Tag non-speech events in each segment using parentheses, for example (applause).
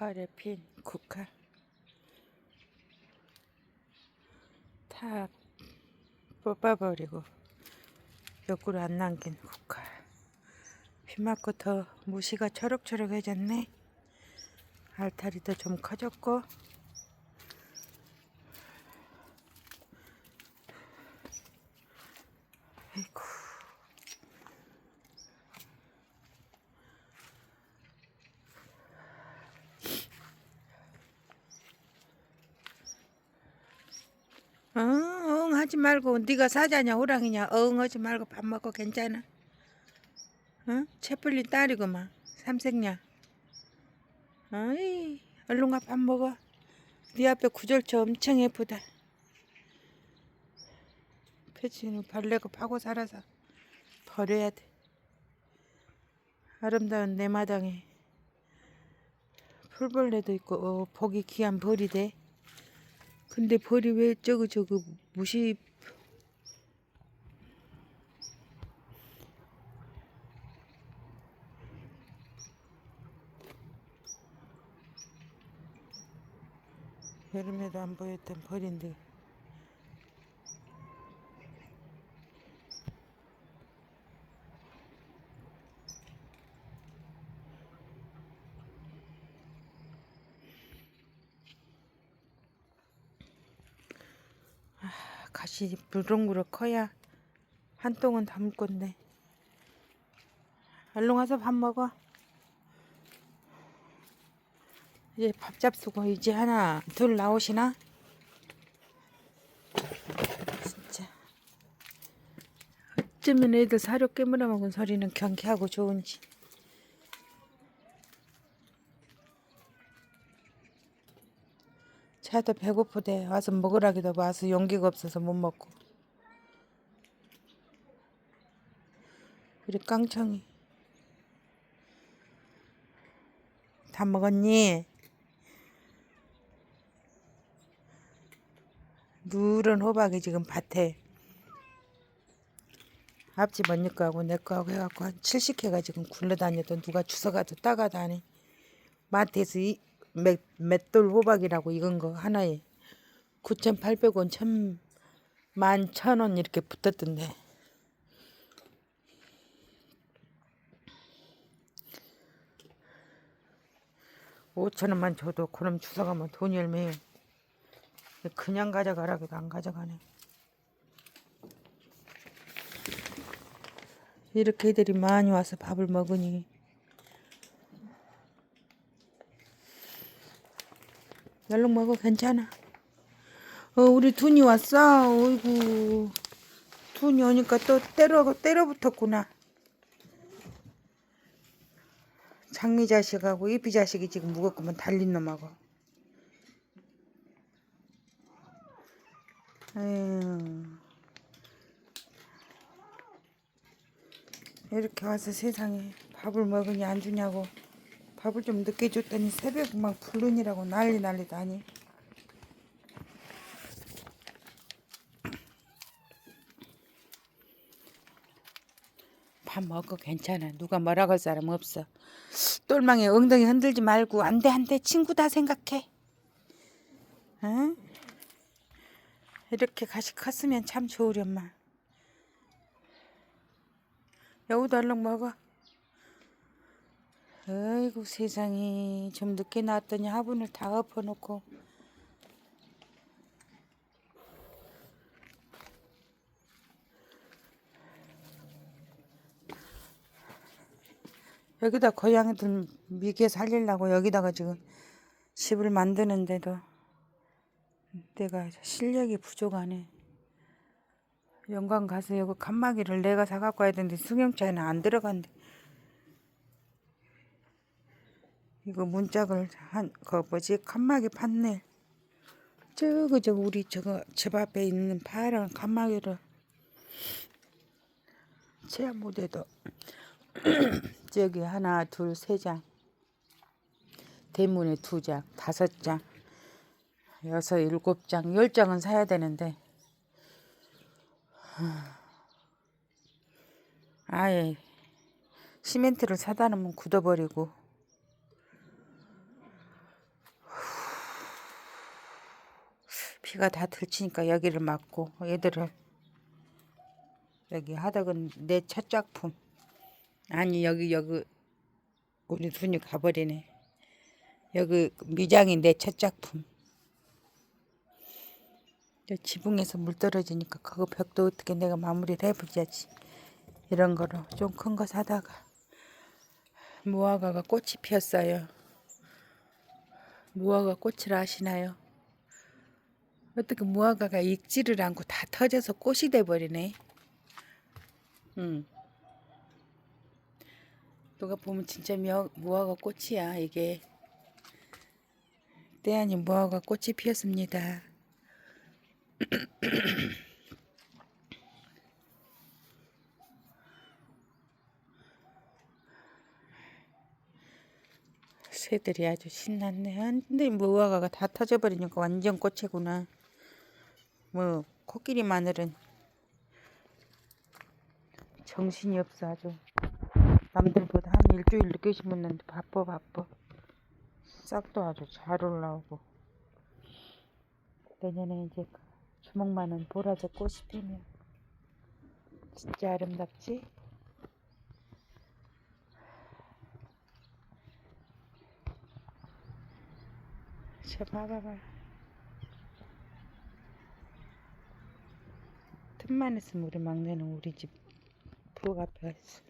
가을에 핀 국화. 다 뽑아버리고 옆구리 안 남긴 국화. 비 맞고 더 무시가 초록초록해졌네. 알타리도 좀 커졌고 응, 응 하지 말고 네가 사자냐 호랑이냐 응 하지 말고 밥 먹고 괜찮아? 응? 채플린 딸이구만. 삼색냐 어이 얼른 가 밥 먹어. 네 앞에 구절초 엄청 예쁘다. 그치 벌레고 파고 살아서 버려야 돼. 아름다운 내 마당에 풀벌레도 있고 어, 보기 귀한 벌이대 근데 벌이 왜 저거 저거 무시? 여름에도 안 보였던 벌인데 가시 물렁무럭 커야 한 똥은 담을 건데. 얼른 와서 밥 먹어. 이제 밥 잡수고 이제 하나 둘 나오시나? 진짜. 어쩌면 애들 사료 깨물어 먹은 소리는 경쾌하고 좋은지 차도 배고프대. 와서 먹으라기도 와서 용기가 없어서 못 먹고. 우리 깡청이. 다 먹었니? 누런 호박이 지금 밭에. 앞집 언니 거하고 내 거하고 해갖고 한 70개가 지금 굴러다녀도 누가 주워가도 따가다니. 마트에서 이 맷, 맷돌 호박이라고 익은 거 하나에 9,800원, 1 11,000원 이렇게 붙었던데. 오천 원만 줘도 그럼 주워가면 돈이 얼마예요? 그냥 가져가라기도 안 가져가네. 이렇게 애들이 많이 와서 밥을 먹으니 얼른 먹어 괜찮아. 어 우리 둔이 왔어. 어이구 둔이 오니까 또 때려 때려 붙었구나. 장미 자식하고 이피 자식이 지금 무겁구만 달린 놈하고. 에휴. 이렇게 와서 세상에 밥을 먹으니 안 주냐고 밥을 좀 늦게 줬더니 새벽 막 불륜이라고 난리 난리다니. 밥 먹어 괜찮아. 누가 뭐라고 할 사람 없어. 똘망에 엉덩이 흔들지 말고 안돼 안돼 친구다 생각해. 응? 이렇게 가시 컸으면 참 좋으련만. 여우도 얼른 먹어. 아이고 세상에 좀 늦게 나왔더니 화분을 다 엎어놓고 여기다 고양이들 미개 살리려고 여기다가 지금 집을 만드는데도 내가 실력이 부족하네. 영광 가서 여기 칸막이를 내가 사갖고 와야 되는데 승용차에는 안 들어간대. 이거 문짝을 한, 그 뭐지, 칸막이 판넬. 저거, 저, 우리 저거, 집 앞에 있는 파란 칸막이를. 체험 무대도. (clears throat) 저기 하나, 둘, 세 장. 대문에 두 장, 다섯 장, 여섯, 일곱 장, 열 장은 사야 되는데. 아예 시멘트를 사다 놓으면 굳어버리고 피가 다 들치니까 여기를 막고 얘들을 여기 하덕은 내 첫 작품. 아니 여기 여기 우리 눈이 가버리네. 여기 미장이 내 첫 작품. 저 지붕에서 물 떨어지니까 그거 벽도 어떻게 내가 마무리를 해보자지. 이런 거로 좀 큰 거 사다가 무화과가 꽃이 피었어요. 무화과 꽃을 아시나요? 어떻게 무화과가 익지를 않고 다 터져서 꽃이 돼버리네. 응. 누가 보면 진짜 며, 무화과 꽃이야 이게. 때 아닌 무화과 꽃이 피었습니다. (coughs) 새들이 아주 신났네. 근데 무화과가 다 터져버리니까 완전 꽃이구나. 뭐 코끼리 마늘은 정신이 없어 아주. 남들보다 한 일주일 늦게 심었는데 바빠 바빠. 싹도 아주 잘 올라오고. 내년에 이제 주먹만한 보라색 꽃이 피면 진짜 아름답지? 저 봐봐봐. 틈만 있으면 우리 막내는 우리 집 부엌 앞에 가 있어.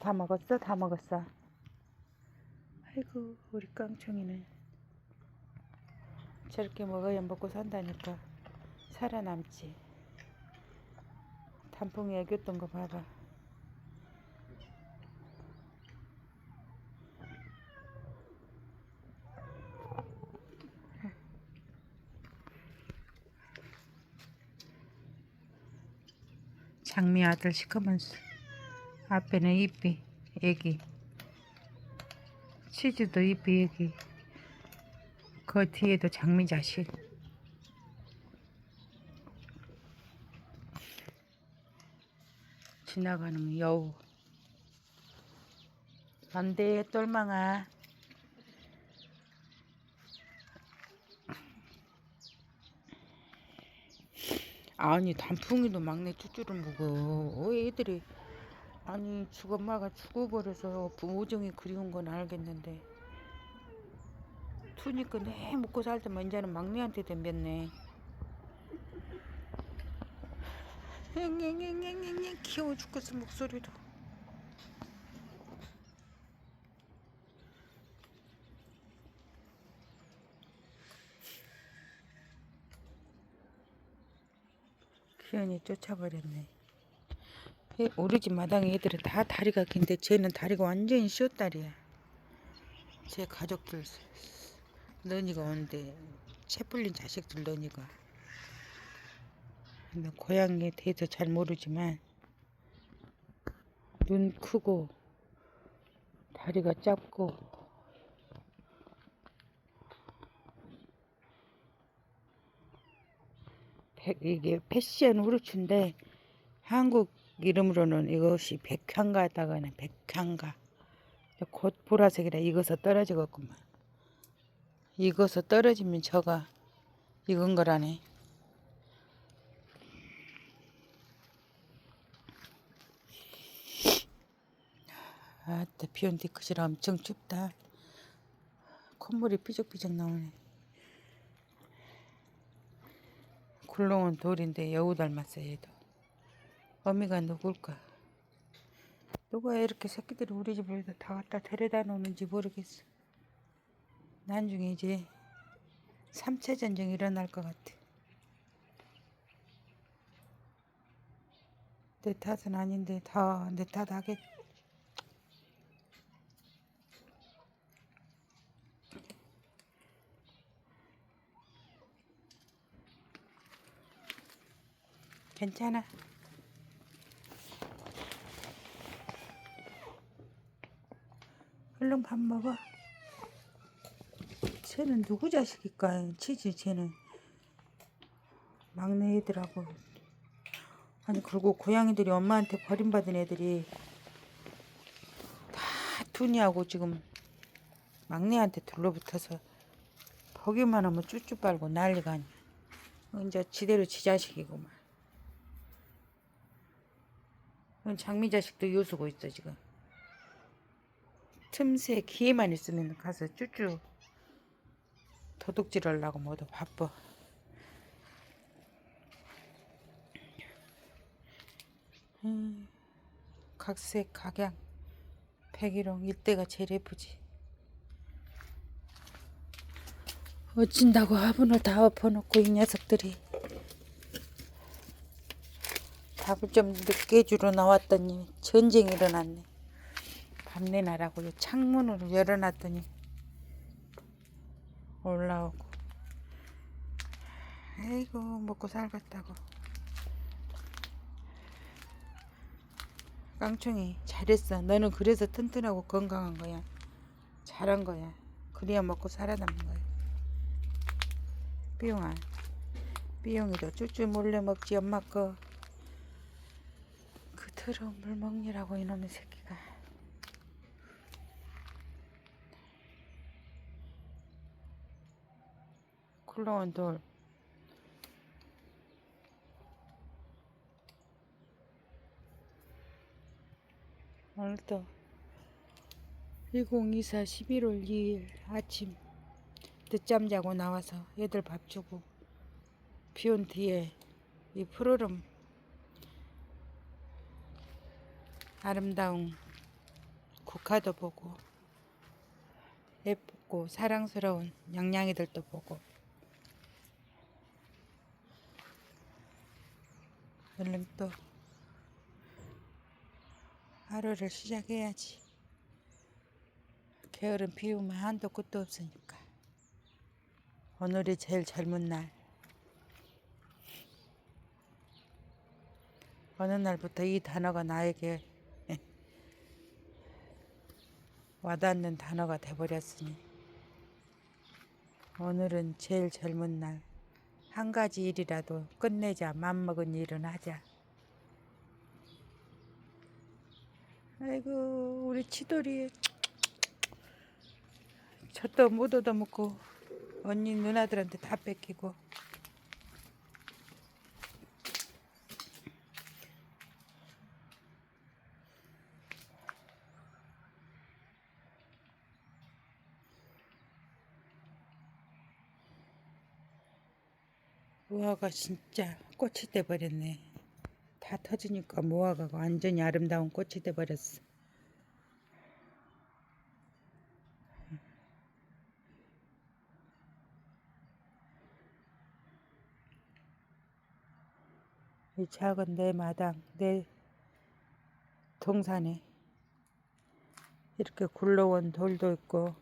다 먹었어? 다 먹었어. 아이고 우리 깡총이는 저렇게 먹어야 먹고 산다니까 살아남지. 단풍이 애겼던 거 봐봐. 장미 아들 시커먼 앞에는 잎이 애기. 치즈도 잎이 애기. 그 뒤에도 장미 자식. 지나가는 여우. 안돼 똘망아 아니 단풍이도 막내 쭈쭈를 먹어 어, 애들이. 아니 죽엄마가 죽어버려서 오정이 그리운 건 알겠는데. 투니까 내 먹고 살때만 이제는 막내한테 덤볐네. 앵앵앵앵앵 귀여워 죽겠어 목소리도 기현이 쫓아버렸네. 이 우리 집 마당 애들은 다 다리가 긴데 쟤는 다리가 완전히 쇼다리야 제 가족들 너니가 오는데 채 풀린 자식들 너니가. 고양이에 대해서 잘 모르지만 눈 크고 다리가 짧고 이게 패션 후르츠인데 한국 이름으로는 이것이 백향가 다가는 백향가. 곧 보라색이라 익어서 떨어지겠구만. 익어서 떨어지면 저가 익은 거라네 아따 비온 뒤크시라 엄청 춥다. 콧물이 삐죽삐죽 나오네 굴렁은 돌인데 여우 닮았어 얘도. 어미가 누굴까? 누가 이렇게 새끼들이 우리 집을 다 갖다 데려다 놓는지 모르겠어. 나중에 이제 3차 전쟁이 일어날 것 같아. 내 탓은 아닌데 다 내 탓 하겠 괜찮아 얼른 밥 먹어. 쟤는 누구 자식일까? 치즈 쟤는 막내 애들하고 아니 그리고 고양이들이 엄마한테 버림받은 애들이 다 둔이하고 지금 막내한테 둘러붙어서 보기만 하면 쭈쭈 빨고 난리가 아니야. 이제 지대로 지 자식이구만. 장미 자식도 요수고 있어 지금. 틈새 기회만 있으면 가서 쭈쭈 도둑질 하려고 모두 바빠. 음, 각색 각양 백일홍 일대가 제일 예쁘지. 어찐다고 화분을 다 엎어놓고 이 녀석들이 밥을 좀 늦게 주러 나왔더니 전쟁이 일어났네. 밥 내놔라고 창문을 열어놨더니 올라오고. 아이고 먹고 살겠다고. 깡총이 잘했어. 너는 그래서 튼튼하고 건강한 거야. 잘한 거야. 그래야 먹고 살아남는 거야. 삐용아 삐용이도 쭈쭈 몰래 먹지 엄마 거 그토록 물 먹느라고 이놈의 새끼가. 굴러온 돌. 오늘도 1024 11월 2일 아침 늦잠 자고 나와서 애들 밥 주고 비온 뒤에 이 푸르름 아름다운 국화도 보고 예쁘고 사랑스러운 양양이들도 보고 얼른 또 하루를 시작해야지. 게으른 비우면 한도 끝도 없으니까. 오늘이 제일 젊은 날. 어느 날부터 이 단어가 나에게 와닿는 단어가 돼버렸으니 오늘은 제일 젊은 날. 한 가지 일이라도 끝내자. 맘먹은 일은 하자. 아이고 우리 치돌이 젖도 못 얻어먹고 언니 누나들한테 다 뺏기고 무화과 진짜 꽃이 돼버렸네. 다 터지니까 무화과가 완전히 아름다운 꽃이 돼버렸어. 이 작은 내 마당, 내 동산에 이렇게 굴러온 돌도 있고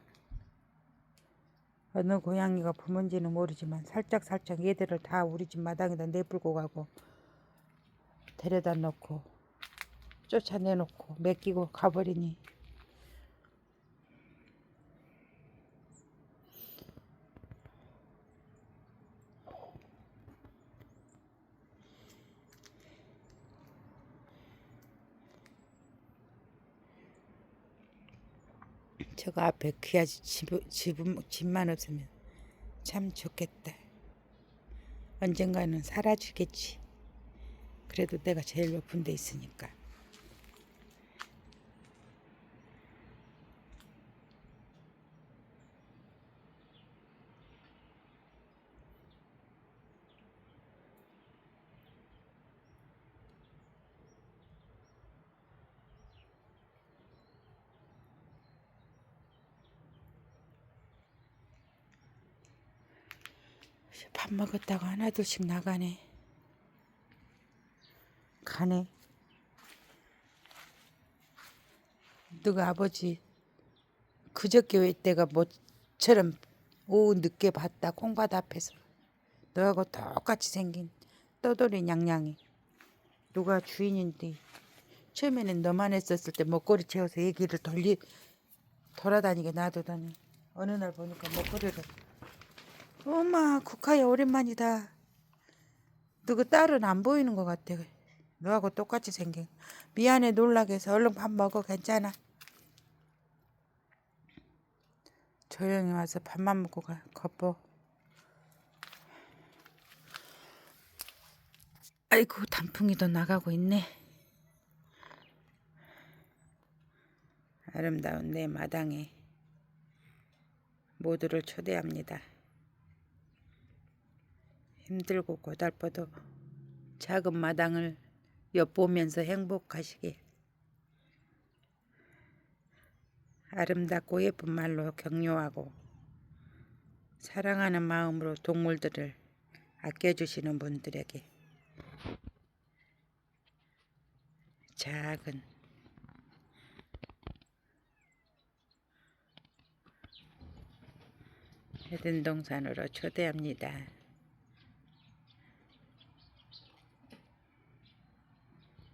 어느 고양이가 부문지는 모르지만 살짝 살짝 얘들을 다 우리 집 마당에다 내불고 가고 데려다 놓고 쫓아내놓고 맡기고 가버리니 저거 앞에 귀하지 집, 집, 집만 없으면 참 좋겠다. 언젠가는 살아주겠지. 그래도 내가 제일 높은 데 있으니까. 밥 먹었다가 하나 둘씩 나가네. 가네. 너가 아버지 그저께 왜 때가 뭐처럼 오후 늦게 봤다 콩밭 앞에서 너하고 똑같이 생긴 떠돌이 냥냥이 누가 주인인데 처음에는 너만 했었을 때 먹거리 채워서 얘기를 돌리 돌아다니게 놔두더니 어느 날 보니까 먹거리를 엄마 국화야 오랜만이다. 너그 딸은 안 보이는 것 같아. 너하고 똑같이 생긴. 미안해 놀라게 해서 얼른 밥 먹어 괜찮아. 조용히 와서 밥만 먹고 가. 겉보. 아이고 단풍이도 나가고 있네. 아름다운 내 마당에 모두를 초대합니다. 힘들고 고달퍼도 작은 마당을 엿보면서 행복하시길. 아름답고 예쁜 말로 격려하고 사랑하는 마음으로 동물들을 아껴주시는 분들에게 작은 해든동산으로 초대합니다.